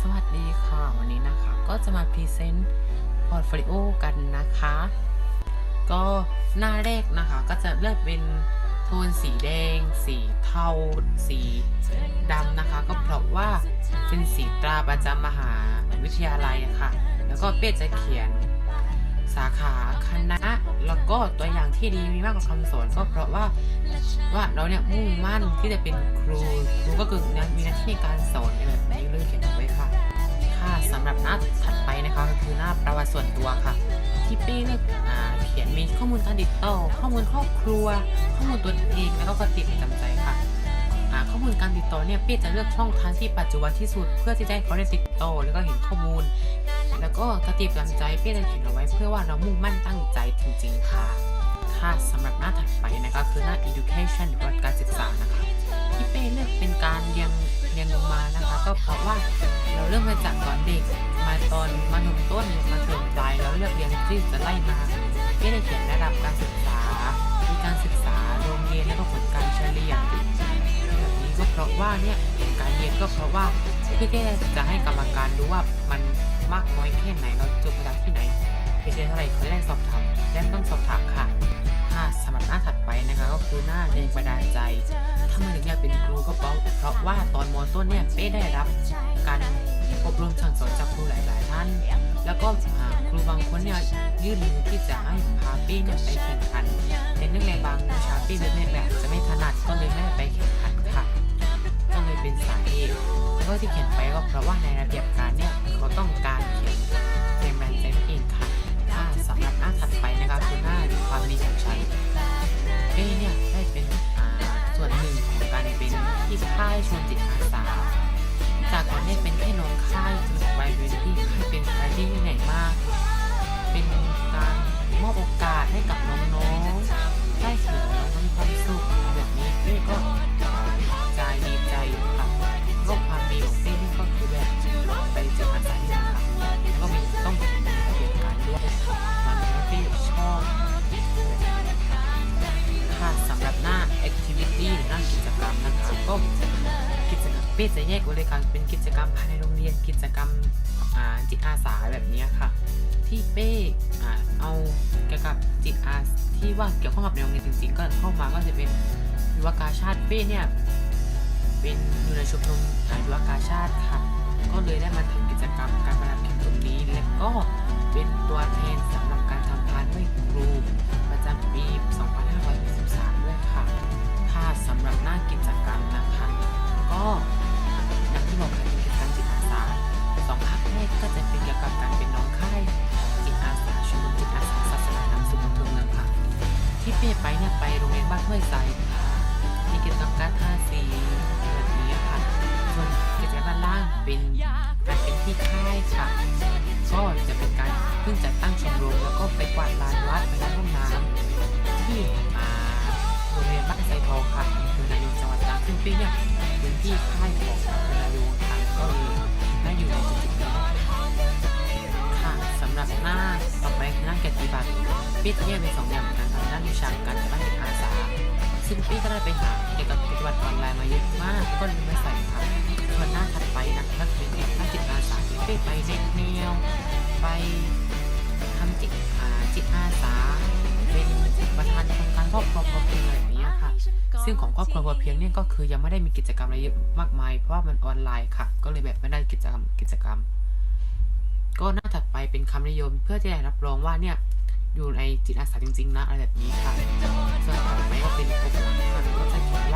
สวัสดีค่ะ วันนี้นะคะก็จะมาพรีเซนต์พอร์ตโฟลิโอกันนะคะ ก็หน้าแรกนะคะก็จะเลือกเป็นโทนสีแดง สีเทา สีดำนะคะ ก็เพราะว่าเป็นสีตราประจำมหาวิทยาลัยค่ะ แล้วก็เป้จะเขียนสาขาคณะ แล้วก็ตัวอย่างที่ดีมีมากกว่าคำสอนก็เพราะว่าว่าเราเนี่ยมุ่งมั่นที่จะเป็นครูครูก็คือเนี่ยมีหน้าที่ในการสอนในแบบนี้เลยเขียนไว้ค่ะค่ะสำหรับหน้าถัดไปนะคะก็คือหน้าประวัติส่วนตัวค่ะ ที่เป้เลือกอ่าเขียนมีข้อมูลการติดต่อข้อมูลครอบครัว ข้อมูลตัวเองแล้วก็กติประจำใจค่ะอ่าข้อมูลการติดต่อเนี่ยเป้จะเลือกช่องทางที่ปัจจุบันที่สุด เพื่อที่จะให้เขาได้ติดต่อแล้วก็เห็นข้อมูล แล้วก็กติประจำใจเป้จะเขียนเอาไว้เพื่อว่าเรามุ่งมั่นตั้งใจจริงๆค่ะ ค่ะสำหรับหน้าถัดไปนะคะคือหน้า education หรือว่าการศึกษานะคะที่เป้เลือกเป็นการเรียงเรียงลงมานะคะ ก็เพราะว่าเราเริ่มมาจากตอนเด็กมาตอนมัธยมต้นมาถึงปลายแล้วเลือกเรียงที่จะไล่มาเป้ได้เขียนระดับการศึกษามีการศึกษาโรงเรียนแล้วก็ผลการเฉลี่ยแบบนี้ก็เพราะว่าเนี่ยการเรียนก็เพราะว่าเพื่อที่จะให้กรรมการรู้ว่ามัน มากน้อยแค่ไหนเราจบมาจากที่ไหนเรียนเท่าไหร่เขาได้สอบถามและต้องสอบถามค่ะค่ะสำหรับหน้าถัดไปนะคะ ก็คือหน้าแรงบันดาลใจถ้ามาถึงอยากเป็นครูก็เพราะเพราะว่าตอนมต้นเนี่ยเป้ได้รับการอบรมสั่งสอนจากครูหลาย ๆ ท่าน แล้วก็ครูบางคนเนี่ยยื่นมือที่จะให้พาเป้เนี่ยไปแข่งขันแต่เนื่องในบางวิชาเป้เนี่ยแบบจะไม่ถนัดก็เลยไม่ได้ไปแข่งขัน ตุแล้วก็ที่เขียนไปก็เพราะว่าในระเบียบการเนี่ยเขาต้องการเขียนแรงบันดาลใจนั่นเองค่ะถ้าสำหรับหน้าถัด ก็กิจกรรมเป้จะแยกไว้เลยค่ะเป็นกิจกรรมภายในโรงเรียนกิจกรรมจิตอาสาแบบนี้ค่ะ ที่เป้เอาเกี่ยวกับจิตอาสที่ว่าเกี่ยวข้องกับในโรงเรียนจริงๆ ก็เข้ามาก็จะเป็นยุวกาชาติเป้เนี่ยเป็นอยู่ในชมรมอ่ายุวกาชาติค่ะ ก็เลยได้มาทำกิจกรรมการประดับแข่งตรงนี้และก็เป็นตัวแทนสำหรับการทำพานไหว้ครูประจำปี 2563 ด้วยค่ะ ค่ะสำหรับหน้ากิจกรรม ที่เป้ไปเนี่ยไปโรงเรียนบ้านห้วยไซค่ะมีกิจกรรมการทาสีแบบนี้ค่ะ ส่วนกิจกรรมด้านล่างเป็นการเป็นที่ค่ายค่ะ ก็จะเป็นการเพิ่งจัดตั้งชมรมแล้วก็ไปกวาดลานวัดไปล้างห้องน้ำที่อ่าโรงเรียนบ้านไซทองค่ะอำเภอนายูงจังหวัดตรังซึ่งปีเนี่ยเป็นที่ค่ายของอำเภอนายูงค่ะก็เลยได้อยู่ในจุดนี้ค่ะสำหรับหน้าต่อไปคือหน้าเกียรติบัตรปีจะแยกเป็นสองอย่าง ได้ไปหาเกี่ยวกับกิจวัตรออนไลน์มาเยอะมากก็เลยไม่ใส่ค่ะส่วนหน้าถัดไปนะคะก็เป็นหน้าจิตอาสาที่เป้ไปเน็ตแนวไปทำจิตอาจิตอาสาเป็นประธานโครงการครอบครัวพอเพียงแบบนี้ค่ะ ซึ่งของครอบครัวพอเพียงเนี่ยก็คือยังไม่ได้มีกิจกรรมอะไรเยอะมากมาย เพราะว่ามันออนไลน์ค่ะ ก็เลยแบบไม่ได้กิจกรรมกิจกรรม ก็หน้าถัดไปเป็นคำนิยม เพื่อที่จะรับรองว่าเนี่ย อยู่ในจิตอาสาจริงๆนะอะไรแบบนี้ค่ะส่วนถัดไปก็เป็นปกหลังค่ะก็จะเขียนว่า